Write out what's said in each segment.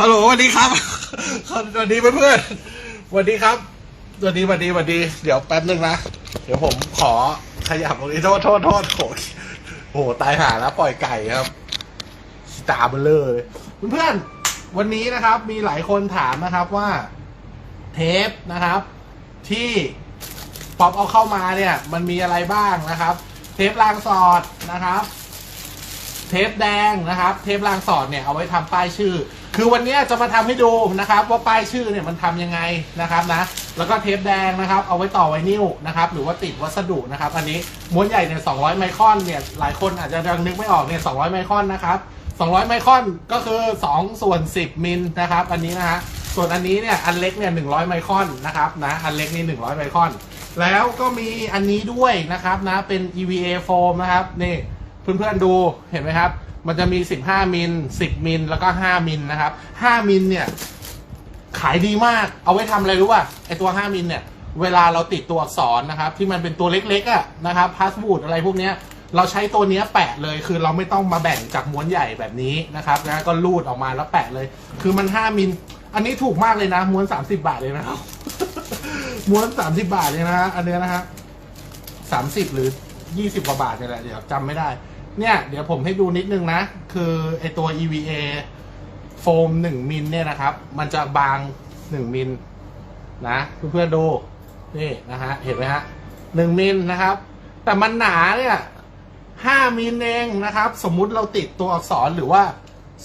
ฮัลโหลสวัสดีครับสวัสดีเพื่อนๆสวัสดีครับสวัสดีสวัสดีสวัสดี เดี๋ยวแป๊บนึงนะ เดี๋ยวผมขอขยับตรงนี้โทษโทษโทษโหโหตายหาแล้วปล่อยไก่ครับตาเบลเลอร์เลยเพื่อนๆวันนี้นะครับ มีหลายคนถามนะครับว่า เทปนะครับ ที่ป๊อปเอาเข้ามาเนี่ย มันมีอะไรบ้างนะครับ เทปรางสอดนะครับ เทปแดงนะครับ เทปรางสอดเนี่ยเอาไว้ทำป้ายชื่อ คือวันนี้จะมาทำให้ดูนะครับ ว่าป้ายชื่อเนี่ยมันทำยังไงนะครับนะ แล้วก็เทปแดงนะครับ เอาไว้ต่อไวนิลนะครับ หรือว่าติดวัสดุนะครับ อันนี้ม้วนใหญ่เนี่ย200ไมครอนเนี่ยหลายคนอาจจะยังนึกไม่ออกเนี่ย200ไมครอนนะครับ200 ไมครอนก็คือ 2 ส่วน 10 มิลนะครับ อันนี้นะฮะส่วนอันนี้เนี่ยอันเล็กเนี่ย100 ไมครอนนะครับนะอันเล็กนี่100 ไมครอน แล้วก็มีอันนี้ด้วยนะครับนะเป็น EVA foam นะครับนี่เพื่อนๆดูเห็นไหมครับ มันจะมี 15 มิล 10 มิล แล้วก็ 5 มิลนะครับ 5 มิลเนี่ย ขายดีมาก เอาไว้ทำอะไรรู้ป่ะ ไอตัว 5 มิลเนี่ย เวลาเราติดตัวอักษรนะครับ ที่มันเป็นตัวเล็กๆอะ่ะนะครับพาสบูดอะไรพวกเนี้ย เราใช้ตัวเนี้ยแปะเลย คือเราไม่ต้องมาแบ่งจากม้วนใหญ่แบบนี้นะครับนะก็รูดออกมาแล้วแปะเลย คือมัน 5 มิล อันนี้ถูกมากเลยนะ ม้วน 30 บาทเลยนะครับ ม้วน 30 บาทเลยนะฮะ อันเนี้ยนะฮะสาหรือยี่สิบกว่าบาทเนี่ยแหละ เดี๋ยวจำไม่ได้ เนี่ย เดี๋ยวผมให้ดูนิดนึงนะ คือไอตัว EVA โฟมหนึ่งมิลเนี่ยนะครับ มันจะบางหนึ่งมิลนะเพื่อนๆดู นี่นะฮะ เห็นไหมฮะหนึ่งมิลนะครับ แต่มันหนาเนี่ยห้ามิลเองนะครับ สมมุติเราติดตัวอักษรหรือว่า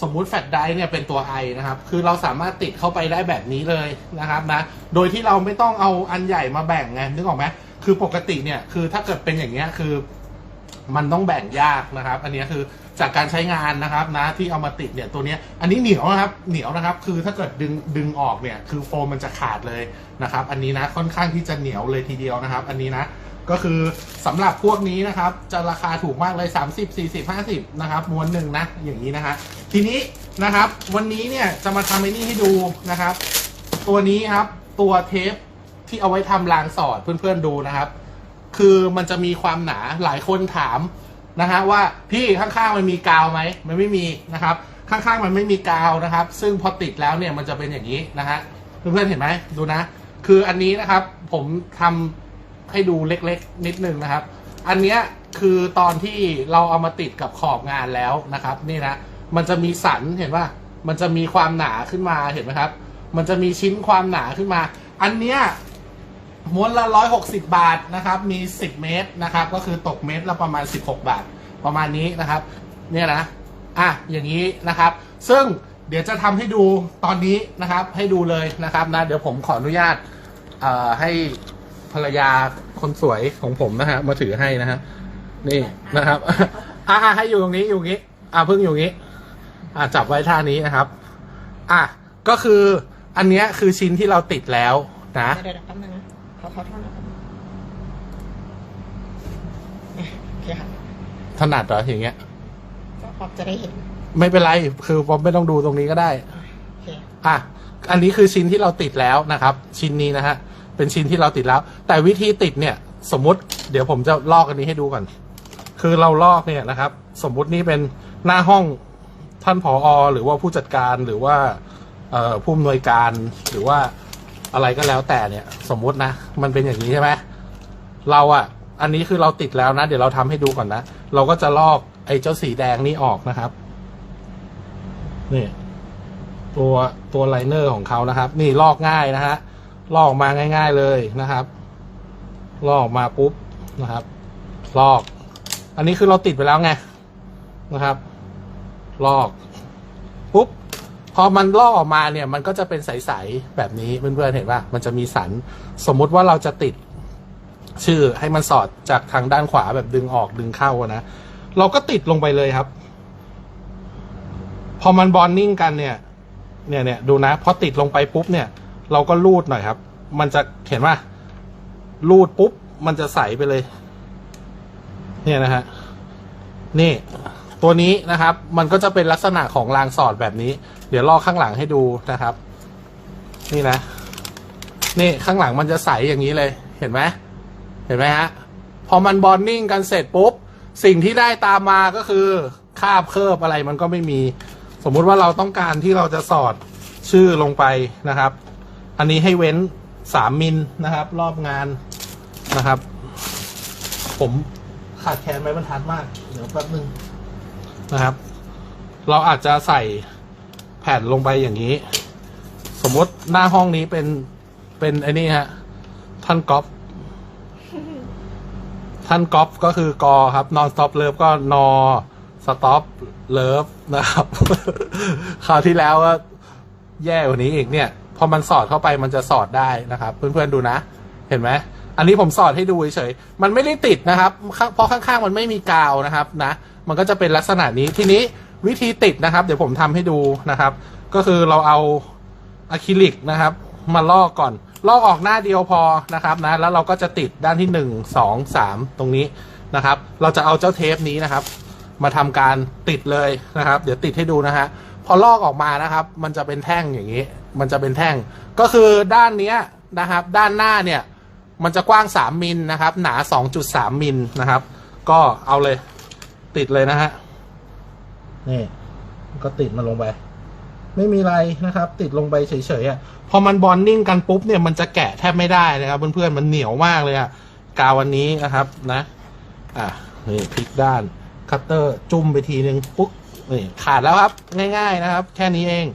สมมุติแฟลชไดร์เนี่ยเป็นตัว I นะครับ คือเราสามารถติดเข้าไปได้แบบนี้เลยนะครับนะ โดยที่เราไม่ต้องเอาอันใหญ่มาแบ่งไงนึกออกไหมคือปกติเนี่ย คือถ้าเกิดเป็นอย่างเงี้ยคือ มันต้องแบ่งยากนะครับ อันนี้คือจากการใช้งานนะครับนะที่เอามาติดเนี่ยตัวนี้อันนี้เหนียวนะครับเหนียวนะครับ คือถ้าเกิดดึงดึงออกเนี่ยคือโฟมมันจะขาดเลยนะครับ อันนี้นะค่อนข้างที่จะเหนียวเลยทีเดียวนะครับ อันนี้นะก็คือสำหรับพวกนี้นะครับ จะราคาถูกมากเลย 30 40 50 นะครับม้วนหนึ่งนะอย่างนี้นะฮะทีนี้นะครับ วันนี้เนี่ยจะมาทำไอ้นี่ให้ดูนะครับ ตัวนี้ครับตัวเทปที่เอาไว้ทำรางสอดเพื่อนๆดูนะครับ คือมันจะมีความหนาหลายคนถามนะฮะว่าพี่ข้างๆมันมีกาวไหมมันไม่มีนะครับ ข้างๆมันไม่มีกาวนะครับ ซึ่งพอติดแล้วเนี่ยมันจะเป็นอย่างนี้นะฮะเพื่อนๆเห็นไหมดูนะ คืออันนี้นะครับผมทำให้ดูเล็กๆ นิดนึงนะครับ อันเนี้ยคือตอนที่เราเอามาติดกับขอบงานแล้วนะครับ นี่นะมันจะมีสันเห็นว่ามันจะมีความหนาขึ้นมาเห็นไหมครับ มันจะมีชิ้นความหนาขึ้นมา อันเนี้ย ม้วนละร้อยหกสิบาทนะครับ มีสิบเมตรนะครับ ก็คือตกเมตรละประมาณสิบหกบาท ประมาณนี้นะครับ เนี่ยนะ อะ อย่างนี้นะครับ ซึ่งเดี๋ยวจะทำให้ดูตอนนี้นะครับ ให้ดูเลยนะครับนะ เดี๋ยวผมขออนุญาตเอ่อให้ภรรยาคนสวยของผมนะฮะ มาถือให้นะฮะ นี่นะครับ อะอะให้อยู่ตรงนี้อยู่ตรงนี้ อะเพิ่งอยู่ตรงนี้ อะจับไว้ท่านี้นะครับ อะ ก็คืออันเนี้ยคือชิ้นที่เราติดแล้วนะเดี๋ยวแป๊บนึง ขาเขาท่อนนะครับอะโอเคค่ะถนัดเหรออย่างเงี้ย ก็พอจะได้เห็น ไม่เป็นไร คือผมไม่ต้องดูตรงนี้ก็ได้ โอเค อะ อันนี้คือชิ้นที่เราติดแล้วนะครับ ชิ้นนี้นะฮะ เป็นชิ้นที่เราติดแล้ว แต่วิธีติดเนี่ย สมมุติ เดี๋ยวผมจะลอกอันนี้ให้ดูก่อน คือเราลอกเนี่ยนะครับ สมมุตินี่เป็นหน้าห้องท่านผออหรือว่าผู้จัดการหรือว่าเอ่อผู้อำนวยการหรือว่า อะไรก็แล้วแต่เนี่ย สมมุตินะ มันเป็นอย่างนี้ใช่ไหมเราอะอันนี้คือเราติดแล้วนะ เดี๋ยวเราทำให้ดูก่อนนะ เราก็จะลอกไอ้เจ้าสีแดงนี่ออกนะครับ นี่ ตัวตัวไลเนอร์ของเขานะครับ นี่ลอกง่ายนะฮะลอกมาง่าย ๆเลยนะครับ ลอกมาปุ๊บนะครับ ลอก อันนี้คือเราติดไปแล้วไงนะครับ ลอก พอมันลอกออกมาเนี่ยมันก็จะเป็นใสๆแบบนี้เพื่อนๆเห็นป่ะมันจะมีสัน สมมุติว่าเราจะติดชื่อให้มันสอดจากทางด้านขวาแบบดึงออกดึงเข้านะเราก็ติดลงไปเลยครับ พอมันบอนนิ่งกันเนี่ย เนี่ยเนี่ยดูนะพอติดลงไปปุ๊บเนี่ย เราก็รูดหน่อยครับ มันจะเห็นว่ารูดปุ๊บ มันจะใสไปเลย เนี่ยนะฮะนี่ ตัวนี้นะครับ มันก็จะเป็นลักษณะของรางสอดแบบนี้ เดี๋ยวลอกข้างหลังให้ดูนะครับ นี่นะ นี่ข้างหลังมันจะใสอย่างนี้เลย เห็นไหมเห็นไหมฮะ พอมันบอนนิ่งกันเสร็จปุ๊บ สิ่งที่ได้ตามมาก็คือคาบเคิบอะไรมันก็ไม่มี สมมุติว่าเราต้องการที่เราจะสอดชื่อลงไปนะครับ อันนี้ให้เว้นสามมิลนะครับ รอบงานนะครับ ผมขาดแคลนไม้บรรทัดมาก เดี๋ยวแป๊บนึงนะครับ เราอาจจะใส่ แผ่นลงไปอย่างนี้ สมมติหน้าห้องนี้เป็นเป็นไอ้นี่ฮะ ท่านก๊อฟท่านก๊อฟก็คือกอครับนอนสต็อปเลิฟก็นอสต็อปเลิฟนะครับ คราวที่แล้วก็แย่กว่านี้อีกเนี่ย พอมันสอดเข้าไปมันจะสอดได้นะครับ เพื่อนๆดูนะ เห็นไหมอันนี้ผมสอดให้ดูเฉยๆมันไม่ได้ติดนะครับ เพราะข้างๆมันไม่มีกาวนะครับ นะ มันก็จะเป็นลักษณะนี้ทีนี้ วิธีติดนะครับ เดี๋ยวผมทำให้ดูนะครับ ก็คือเราเอาอะคริลิกนะครับ มาลอกก่อนลอกออกหน้าเดียวพอนะครับนะ แล้วเราก็จะติดด้านที่หนึ่งสองสามตรงนี้นะครับ เราจะเอาเจ้าเทปนี้นะครับ มาทำการติดเลยนะครับ เดี๋ยวติดให้ดูนะฮะพอลอกออกมานะครับ มันจะเป็นแท่งอย่างนี้ มันจะเป็นแท่ง ก็คือด้านเนี้ยนะครับ ด้านหน้าเนี่ยมันจะกว้าง 3มิลนะครับ หนา 2.3มิลนะครับ ก็เอาเลยติดเลยนะฮะ นี่ก็ติดมันลงไป ไม่มีไรนะครับ ติดลงไปเฉยๆอะพอมันบอนดิ้งกันปุ๊บเนี่ยมันจะแกะแทบไม่ได้นะครับเพื่อนๆมันเหนียวมากเลยอะกาววันนี้นะครับนะ อะนี่พลิกด้านคัตเตอร์จุ่มไปทีนึงปุ๊บนี่ขาดแล้วครับง่ายๆนะครับ แค่นี้เอง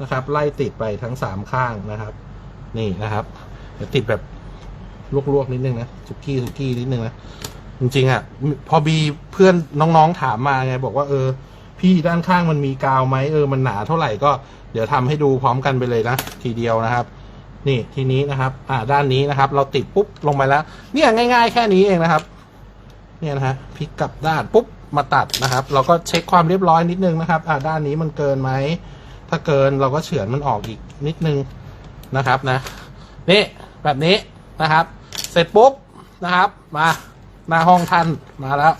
นะครับ ไล่ติดไปทั้งสามข้างนะครับ นี่นะครับเดี๋ยวติดแบบลวกๆนิดนึงนะสุกี้สุกี้นิดนึงนะจริงๆอะพอบีเพื่อนน้องๆถามมาไงบอกว่าเออ พี่ด้านข้างมันมีกาวไหมเออมันหนาเท่าไหร่ก็เดี๋ยวทำให้ดูพร้อมกันไปเลยนะทีเดียวนะครับ นี่ทีนี้นะครับ อ่าด้านนี้นะครับ เราติดปุ๊บลงไปแล้ว เนี่ยง่าย ๆ แค่นี้เองนะครับ เนี่ยนะฮะพลิกกลับด้านปุ๊บมาตัดนะครับ เราก็เช็คความเรียบร้อยนิดนึงนะครับ อ่าด้านนี้มันเกินไหมถ้าเกินเราก็เฉือนมันออกอีกนิดนึงนะครับนะนี่แบบนี้นะครับ เสร็จปุ๊บนะครับ มาหน้าห้องท่านมาแล้ว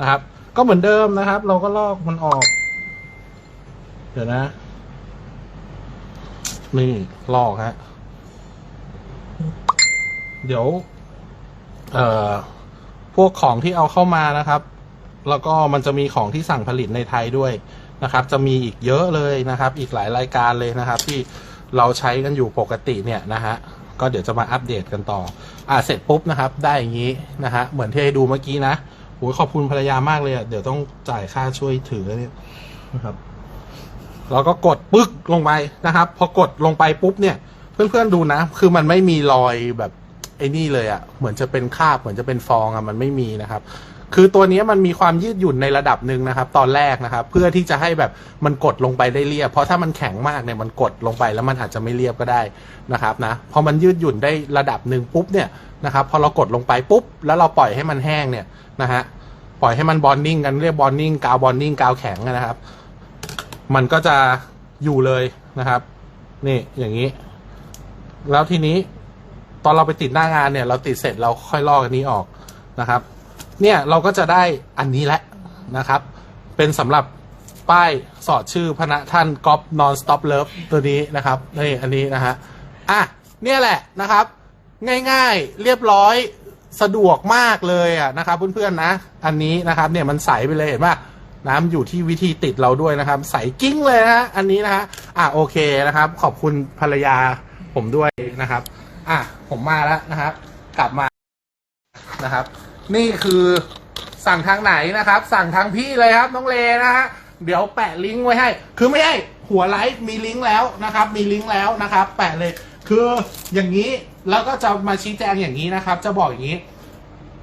นะครับ ก็เหมือนเดิมนะครับ เราก็ลอกมันออก เดี๋ยวนะ นี่ลอกฮะ เดี๋ยว เอ่อ พวกของที่เอาเข้ามานะครับ แล้วก็มันจะมีของที่สั่งผลิตในไทยด้วยนะครับ จะมีอีกเยอะเลยนะครับ อีกหลายรายการเลยนะครับ ที่เราใช้กันอยู่ปกติเนี่ยนะฮะก็เดี๋ยวจะมาอัปเดตกันต่อ อ่าเสร็จปุ๊บนะครับ ได้อย่างนี้นะฮะเหมือนที่ให้ดูเมื่อกี้นะ โอ้ยขอบคุณภรรยามากเลยอะ เดี๋ยวต้องจ่ายค่าช่วยถือเนี่ยนะครับเราก็กดปึ๊กลงไปนะครับ พอกดลงไปปุ๊บเนี่ย เพื่อนๆดูนะ คือมันไม่มีรอยแบบไอ้นี่เลยอะ่ะ เหมือนจะเป็นคราบ เหมือนจะเป็นฟองอะ่ะ มันไม่มีนะครับ คือตัวนี้มันมีความยืดหยุ่นในระดับหนึ่งนะครับ ตอนแรกนะครับ เพื่อที่จะให้แบบมันกดลงไปได้เรียบ เพราะถ้ามันแข็งมากเนี่ยมันกดลงไปแล้วมันอาจจะไม่เรียบก็ได้นะครับนะพอมันยืดหยุ่นได้ระดับหนึ่งปุ๊บเนี่ยนะครับพอเรากดลงไปปุ๊บ แล้วเราปล่อยให้มันแห้งเนี่ยนะฮะปล่อยให้มันบอนดิ้งกันเรียกบอนดิ้งกาวบอนดิ้งกาวแข็งนะครับ มันก็จะอยู่เลยนะครับ นี่อย่างนี้ แล้วทีนี้ตอนเราไปติดหน้างานเนี่ย เราติดเสร็จเราค่อยลอกอันนี้ออกนะครับ เนี่ยเราก็จะได้อันนี้แหละนะครับ เป็นสำหรับป้ายสอดชื่อพนักท่านก๊อฟนอนสต็อปเลิฟตัวนี้นะครับนี่อันนี้นะฮะอะเนี่ยแหละนะครับ ง่ายๆเรียบร้อยสะดวกมากเลยอะนะครับเพื่อนๆนะ อันนี้นะครับเนี่ยมันใสไปเลยเห็นป่ะน้ำอยู่ที่วิธีติดเราด้วยนะครับ ใสกิ้งเลยนะฮะอันนี้นะฮะอะโอเคนะครับ ขอบคุณภรรยาผมด้วยนะครับ อะผมมาแล้วนะครับ กลับมานะครับ นี่คือสั่งทางไหนนะครับ สั่งทางพี่เลยครับน้องเลนะฮะเดี๋ยวแปะลิงก์ไว้ให้ คือไม่ใช่หัวไลฟ์มีลิงก์แล้วนะครับ มีลิงก์แล้วนะครับ แปะเลย คืออย่างนี้แล้วก็จะมาชี้แจงอย่างนี้นะครับ จะบอกอย่างนี้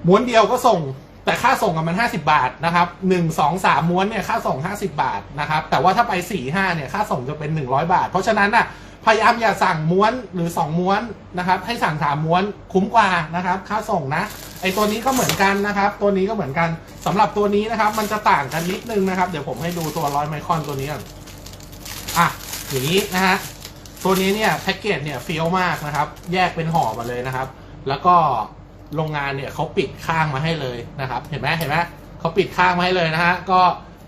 ม้วนเดียวก็ส่ง แต่ค่าส่งอะมัน 50 บาทนะครับหนึ่งสองสามม้วนเนี่ยค่าส่ง 50 บาทนะครับ แต่ว่าถ้าไป4ี่ห้าเนี่ยค่าส่งจะเป็น 100 บาท เพราะฉะนั้นอะ พยายามอย่าสั่งม้วนหรือ 2 ม้วนนะครับ ให้สั่งสามม้วนคุ้มกว่านะครับ ค่าส่งนะ ไอตัวนี้ก็เหมือนกันนะครับ ตัวนี้ก็เหมือนกันสำหรับตัวนี้นะครับ มันจะต่างกันนิดนึงนะครับ เดี๋ยวผมให้ดูตัวร้อยไมครอนตัวนี้ก่อนอะอย่างนี้นะฮะตัวนี้เนี่ยแพ็กเกจเนี่ยเฟี้ยวมากนะครับ แยกเป็นห่อมาเลยนะครับ แล้วก็โรงงานเนี่ยเขาปิดข้างมาให้เลยนะครับ เห็นไหมเห็นไหมเขาปิดข้างมาให้เลยนะฮะก็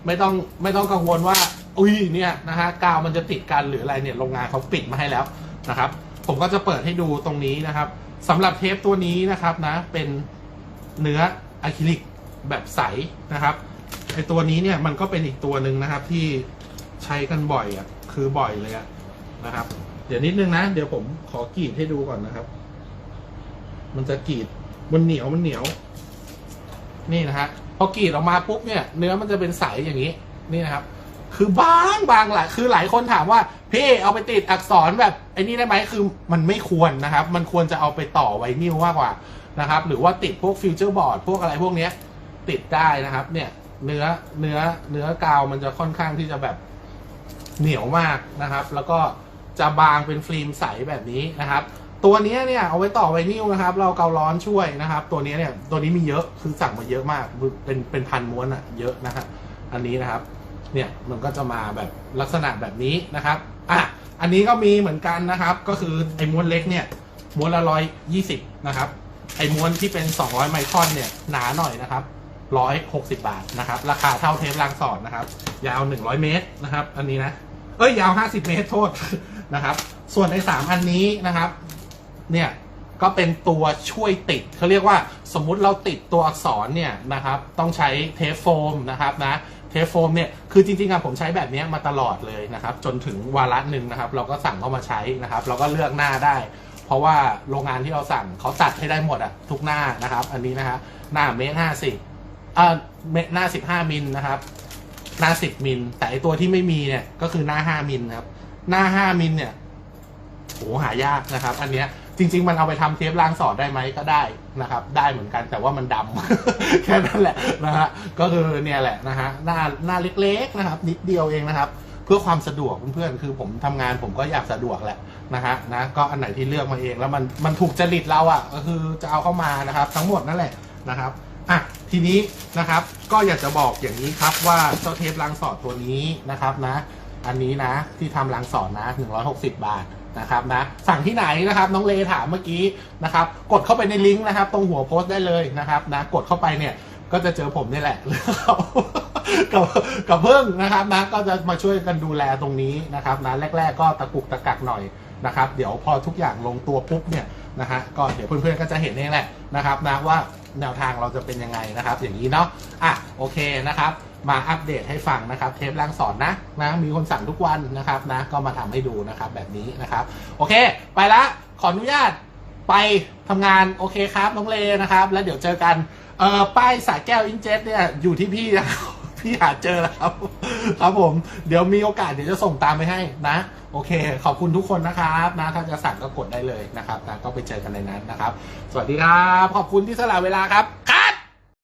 ไม่ต้องไม่ต้องกังวลว่า อุ้ยเนี่ยนะฮะกาวมันจะติดกันหรืออะไรเนี่ยโรงงานเขาปิดมาให้แล้วนะครับ ผมก็จะเปิดให้ดูตรงนี้นะครับสำหรับเทปตัวนี้นะครับนะเป็นเนื้ออะคริลิกแบบใสนะครับไอตัวนี้เนี่ยมันก็เป็นอีกตัวหนึ่งนะครับที่ใช้กันบ่อยอะคือบ่อยเลยอะนะครับ เดี๋ยวนิดนึงนะ เดี๋ยวผมขอกรีดให้ดูก่อนนะครับ มันจะกรีดมันเหนียวมันเหนียว นี่นะฮะพอกรีดออกมาปุ๊บเนี่ย เนื้อมันจะเป็นใสอย่างนี้ นี่นะครับ คือบางบางหลายคือหลายคนถามว่าพี่เอาไปติดอักษรแบบไอ้นี่ได้ไหมคือมันไม่ควรนะครับ มันควรจะเอาไปต่อไวนิลมากกว่านะครับ หรือว่าติดพวกฟิวเจอร์บอร์ดพวกอะไรพวกเนี้ยติดได้นะครับ เนี่ยเนื้อเนื้อเนื้อกาวมันจะค่อนข้างที่จะแบบเหนียวมากนะครับ แล้วก็จะบางเป็นฟิล์มใสแบบนี้นะครับ ตัวนี้เนี่ยเอาไว้ต่อไวนิลนะครับ เราเการ้อนช่วยนะครับ ตัวนี้เนี่ยตัวนี้มีเยอะคือสั่งมาเยอะมากเป็นเป็นพันม้วนอะเยอะนะครับอันนี้นะครับ เนี่ยมันก็จะมาแบบลักษณะแบบนี้นะครับอะอันนี้ก็มีเหมือนกันนะครับ ก็คือไอ้ม้วนเล็กเนี่ยม้วนละร้อยยี่สิบนะครับไอ้ม้วนที่เป็นสองร้อยไมครอนเนี่ยหนาหน่อยนะครับร้อยหกสิบาทนะครับ ราคาเท่าเทปรางสอดนะครับ ยาวหนึ่งร้อยเมตรนะครับ อันนี้นะ เอ้ยยาวห้าสิบเมตรโทษนะครับ ส่วนไอ้สามอันนี้นะครับ เนี่ยก็เป็นตัวช่วยติดเขาเรียกว่าสมมุติเราติดตัวอักษรเนี่ยนะครับ ต้องใช้เทปโฟมนะครับนะ เทปโฟมเนี่ยคือจริงๆอะผมใช้แบบนี้มาตลอดเลยนะครับ จนถึงวาระหนึ่งนะครับ เราก็สั่งเข้ามาใช้นะครับ เราก็เลือกหน้าได้ เพราะว่าโรงงานที่เราสั่งเขาตัดให้ได้หมดอะทุกหน้านะครับ อันนี้นะฮะหน้าเมตรห้าสิบอ่าเมตรหน้าสิบห้ามิลนะครับ หน้าสิบมิลแต่ไอตัวที่ไม่มีเนี่ยก็คือหน้าห้ามิลครับ หน้าห้ามิลเนี่ยโหหายากนะครับ อันเนี้ยจริง ๆ มันเอาไปทำเทปรางสอดได้ไหมก็ได้ นะครับ ได้เหมือนกันแต่ว่ามันดำ แค่นั้นแหละนะฮะก็คือเนี่ยแหละนะฮะหน้าหน้าเล็กๆนะครับ นิดเดียวเองนะครับ เพื่อความสะดวกเพื่อนๆคือผมทำงานผมก็อยากสะดวกแหละนะฮะนะก็อันไหนที่เลือกมาเองแล้วมันมันถูกจริตเราอะ่ะก็คือจะเอาเข้ามานะครับ ทั้งหมดนั่นแหละนะครับอะทีนี้นะครับก็อยากจะบอกอย่างนี้ครับว่าเจ้าเทปรางสอดตัวนี้นะครับนะ อันนี้นะที่ทำรางสอนนะ 160 บาท นะครับนะสั่งที่ไหนนะครับน้องเลถามเมื่อกี้นะครับกดเข้าไปในลิงก์นะครับ ตรงหัวโพสต์ได้เลยนะครับนะกดเข้าไปเนี่ยก็จะเจอผมนี่แหละกับกับเพิ่งนะครับนะก็จะมาช่วยกันดูแลตรงนี้นะครับนะแรก ๆ ก็ตะกุกตะกักหน่อยนะครับเดี๋ยวพอทุกอย่างลงตัวปุ๊บเนี่ยนะฮะก็เดี๋ยวเพื่อนๆก็จะเห็นเองแหละนะครับนะว่าแนวทางเราจะเป็นยังไงนะครับ อย่างนี้เนาะอะโอเคนะครับ มาอัปเดตให้ฟังนะครับ เทปล่างสอนนะนะมีคนสั่งทุกวันนะครับนะก็มาทำให้ดูนะครับแบบนี้นะครับ โอเค ไปละขออนุญาตไปทำงานโอเคครับน้องเลนะครับ แล้วเดี๋ยวเจอกันเอ่อป้ายสายแก้วอินเจ็ตเนี่ยอยู่ที่พี่นะพี่หาเจอแล้วครับ ครับผมเดี๋ยวมีโอกาสเดี๋ยวจะส่งตามไปให้นะ โอเค ขอบคุณทุกคนนะครับนะถ้าจะสั่งก็กดได้เลยนะครับนะก็ไปเจอกันในนั้นนะครับ สวัสดีครับ ขอบคุณที่สละเวลาครับ